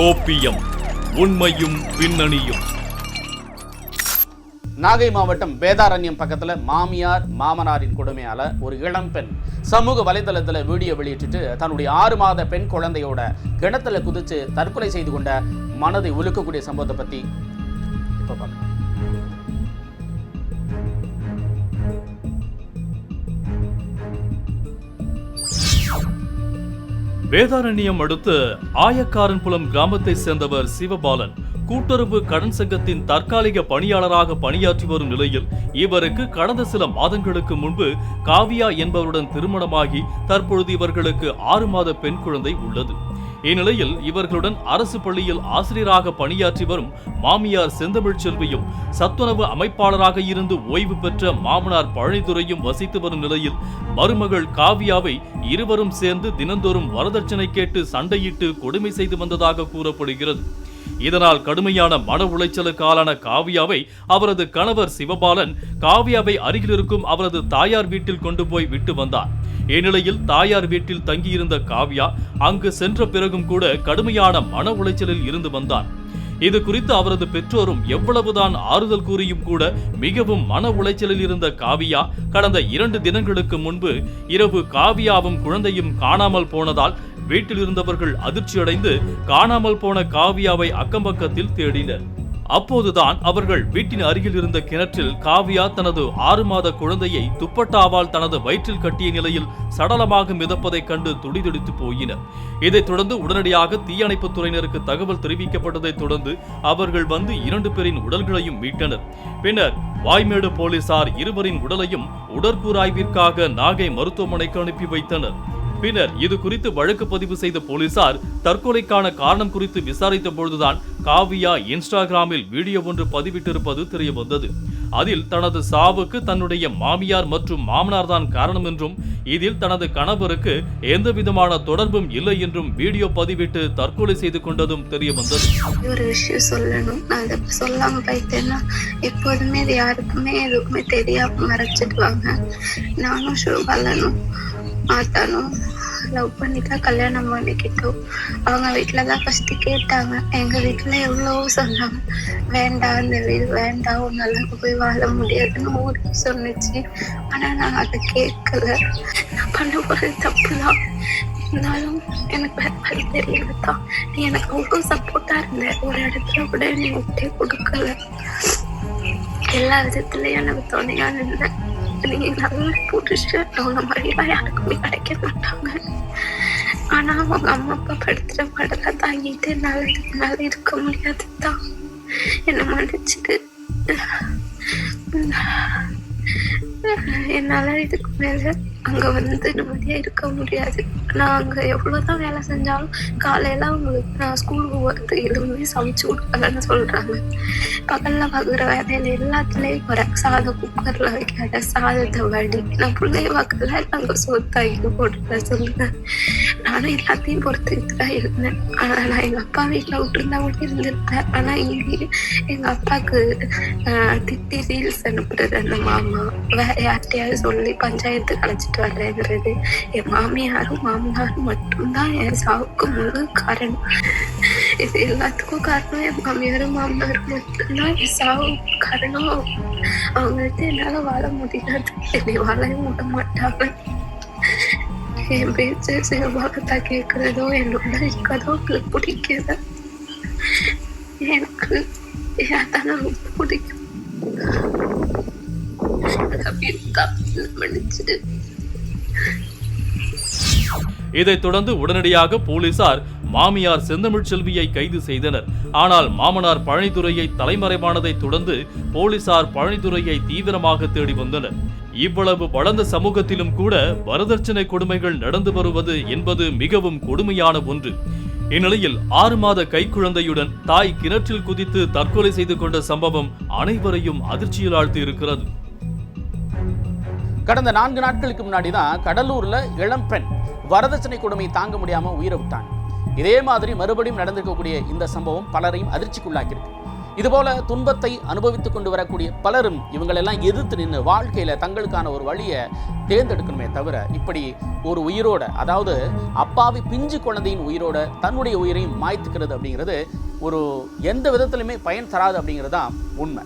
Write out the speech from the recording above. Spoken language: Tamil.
கோப்பியம். உண்மையும் பின்னணியும். நாகை மாவட்டம் வேதாரண்யம் பக்கத்துல மாமியார் மாமனாரின் கொடுமையால ஒரு இளம்பெண் சமூக வலைதளத்தில் வீடியோ வெளியிட்டுட்டு தன்னுடைய ஆறு மாத பெண் குழந்தையோட கிணத்துல குதிச்சு தற்கொலை செய்து கொண்ட மனதை உலுக்கக்கூடிய சம்பவத்தை பத்தி இப்ப பார்க்கலாம் வேதாரண்யம் அடுத்து ஆயக்காரன்புலம் கிராமத்தை சேர்ந்தவர் சிவபாலன் கூட்டுறவு கடன் சங்கத்தின் தற்காலிக பணியாளராக பணியாற்றி வரும் நிலையில் இவருக்கு கடந்த சில மாதங்களுக்கு முன்பு காவியா என்பவருடன் திருமணமாகி தற்பொழுது இவர்களுக்கு ஆறு மாத பெண் குழந்தை உள்ளது. இந்நிலையில் இவர்களுடன் அரசு பள்ளியில் ஆசிரியராக பணியாற்றி வரும் மாமியார் செந்தமிழ் செல்வியும் சத்துணவு அமைப்பாளராக இருந்து ஓய்வு பெற்ற மாமனார் பழனிதுரையும் வசித்து வரும் நிலையில் மருமகள் காவியாவை இருவரும் சேர்ந்து தினந்தோறும் வரதட்சணை கேட்டு சண்டையிட்டு கொடுமை செய்து வந்ததாக கூறப்படுகிறது. இதனால் கடுமையான மன உளைச்சலுக்கு ஆளான காவியாவை அவரது கணவர் சிவபாலன் காவியாவை அருகில் இருக்கும் அவரது தாயார் வீட்டில் கொண்டு போய் விட்டு வந்தார். இந்நிலையில் தாயார் வீட்டில் தங்கியிருந்த காவ்யா அங்கு சென்ற பிறகும் கூட கடுமையான மன உளைச்சலில் இருந்து வந்தார். இது குறித்து அவரது பெற்றோரும் எவ்வளவுதான் ஆறுதல் கூறியும் கூட மிகவும் மன உளைச்சலில் இருந்த காவியா கடந்த இரண்டு தினங்களுக்கு முன்பு இரவு காவியாவும் குழந்தையும் காணாமல் போனதால் வீட்டில் இருந்தவர்கள் அதிர்ச்சியடைந்து காணாமல் போன காவியாவை அக்கம்பக்கத்தில் தேடினர். அப்போதுதான் அவர்கள் வீட்டின் அருகில் இருந்த கிணற்றில் காவியா தனது ஆறு மாத குழந்தையை துப்பட்டாவால் தனது வயிற்றில் கட்டிய நிலையில் சடலமாக மிதப்பதைக் கண்டு துடிதுடித்து போயினர். இதைத் தொடர்ந்து உடனடியாக தீயணைப்புத் துறையினருக்கு தகவல் தெரிவிக்கப்பட்டதைத் தொடர்ந்து அவர்கள் வந்து இரண்டு பேரின் உடல்களையும் மீட்டனர். பின்னர் வாய்மேடு போலீசார் இருவரின் உடலையும் உடற்கூராய்விற்காக நாகை மருத்துவமனைக்கு அனுப்பி வைத்தனர். பின்னர் இது குறித்து வழக்கு பதிவு செய்த போலீசார் தற்கொலைக்கான காரணம் குறித்து விசாரித்த பொழுதுதான் காவியா இன்ஸ்டாகிராமில் வீடியோ ஒன்று பதிவிட்டிருப்பது தெரியவந்தது. அதில் தனது சாவுக்கு தன்னுடைய மாமியார் மற்றும் மாமனார் தான் காரணம் என்றும் இதில் தனது கணவருக்கு எந்த விதமான தொடர்பும் இல்லை என்றும் வீடியோ பதிவிட்டு தற்கொலை செய்து கொண்டதும் தெரிய வந்தது ஒரு விஷயம் சொல்லணும். நான் சொல்லாம போயிட்டேன்னா எப்போதுமே இது யாருக்குமே எதுக்குமே தெரியாம மறைச்சிடுவாங்க. நானும் ஷோபாலனும் மாத்தானும் லவ் பண்ணி தான் கல்யாணம் பண்ணிக்கிட்டோம். அவங்க வீட்டில் தான் ஃபஸ்ட்டு கேட்டாங்க. எங்கள் வீட்டில் எவ்வளோ சொன்னாங்க. வேண்டாம் இந்த வீடு வேண்டாம் உன்னால போய் வாழ முடியாதுன்னு ஊருக்கு சொன்னுச்சு. ஆனால் நான் அதை கேட்கல. நான் பண்ண போகிறது தப்பு தான் இருந்தாலும் எனக்கு வேற வழி தெரியல தான் நீ எனக்கு அவ்வளோ சப்போர்ட்டாக இருந்த. ஒரு இடத்துல கூட நீ விட்டே கொடுக்கல. எல்லா விதத்துலையும் எனக்கு துணையாக இருந்தேன் நீ நல்ல புருஷன் அவங்க மாதிரிலாம் யாருக்குமே கிடைக்க மாட்டாங்க ஆனா அவங்க அம்மா அப்பா படுத்துற படல தாங்கிட்டு என்னால இதுக்கு மேல இருக்க முடியாது தான். என்ன மன்னிச்சுட்டு என்னால இதுக்கு மேல அங்க வந்து நிம்மதியா இருக்க முடியாது. நான் அங்க எவ்வளவுதான் வேலை செஞ்சாலும் காலையில அவங்களுக்கு நான் ஸ்கூலுக்கு போகிறது எதுவுமே சமைச்சு கொடுக்கலன்னு சொல்றாங்க. பகல்ல பார்க்குற வேலையில எல்லாத்துலயும் குறை. சாதம் குக்கர்ல வைக்காத சாதத்தை வடி. நான் பிள்ளைய பார்க்கல நாங்க சொத்தாக்கி போட்டுல சொல்லுங்க நானும் எல்லாத்தையும் பொறுத்துக்கிட்டு தான் இருந்தேன். ஆனா நான் எங்க அப்பா வீட்டுல விட்டுருந்தா கூட இருந்திருப்பேன். ஆனா இங்கே எங்க அப்பாவுக்கு திட்டி ரீல்ஸ் அனுப்புறது அந்த மாமா வேற யார்கிட்டயாவது சொல்லி பஞ்சாயத்து அழைச்சிட்டு வர்றேங்கிறது என் மாமியாரும் மாமனாரும் மட்டும்தான் என் சாவுக்கு முழு காரணம். இது எல்லாத்துக்கும் காரணம் என் மாமியாரும் மாமனாரும் மட்டும்தான் என் சாவுக்கு காரணம். அவங்கள்ட்ட என்னால வாழ முடியாது. என்னை வாழவே விட மாட்டாங்க. என் பேச்சு சிவபாகத்தா கேட்கறதோ என்னோட இருக்கதோ உங்களுக்கு பிடிக்கல எனக்கு ஏதான ரொம்ப பிடிக்கும் இதைத் தொடர்ந்து உடனடியாக போலீசார் மாமியார் செந்தமிழ் செல்வியை கைது செய்தனர். ஆனால் மாமனார் பழனித்துறையை தலைமறைவானதைத் தொடர்ந்து போலீசார் பழனித்துறையை தீவிரமாக தேடி வந்தனர். இவ்வளவு வளர்ந்த சமூகத்திலும் கூட வரதட்சணை கொடுமைகள் நடந்து வருவது என்பது மிகவும் கொடுமையான ஒன்று. இந்நிலையில் ஆறு மாத கைக்குழந்தையுடன் தாய் கிணற்றில் குதித்து தற்கொலை செய்து கொண்ட சம்பவம் அனைவரையும் அதிர்ச்சியில் ஆழ்த்தி இருக்கிறது கடந்த நான்கு நாட்களுக்கு முன்னாடி தான் கடலூர்ல இளம்பெண் வரதட்சணை கொடுமை தாங்க முடியாம உயிரை விட்டாங்க. இதே மாதிரி மறுபடியும் நடந்திருக்கக்கூடிய இந்த சம்பவம் பலரையும் அதிர்ச்சிக்குள்ளாக்கியிருக்கு. இதுபோல துன்பத்தை அனுபவித்துக் கொண்டு வரக்கூடிய பலரும் இவங்களெல்லாம் எதிர்த்து நின்று வாழ்க்கையில தங்களுக்கான ஒரு வழியை தேர்ந்தெடுக்கணுமே தவிர இப்படி ஒரு உயிரோட அதாவது அப்பாவி பிஞ்சு குழந்தையின் உயிரோட தன்னுடைய உயிரையும் மாய்த்துக்கிறது அப்படிங்கிறது ஒரு எந்த விதத்திலுமே பயன் தராது அப்படிங்கிறது தான் உண்மை.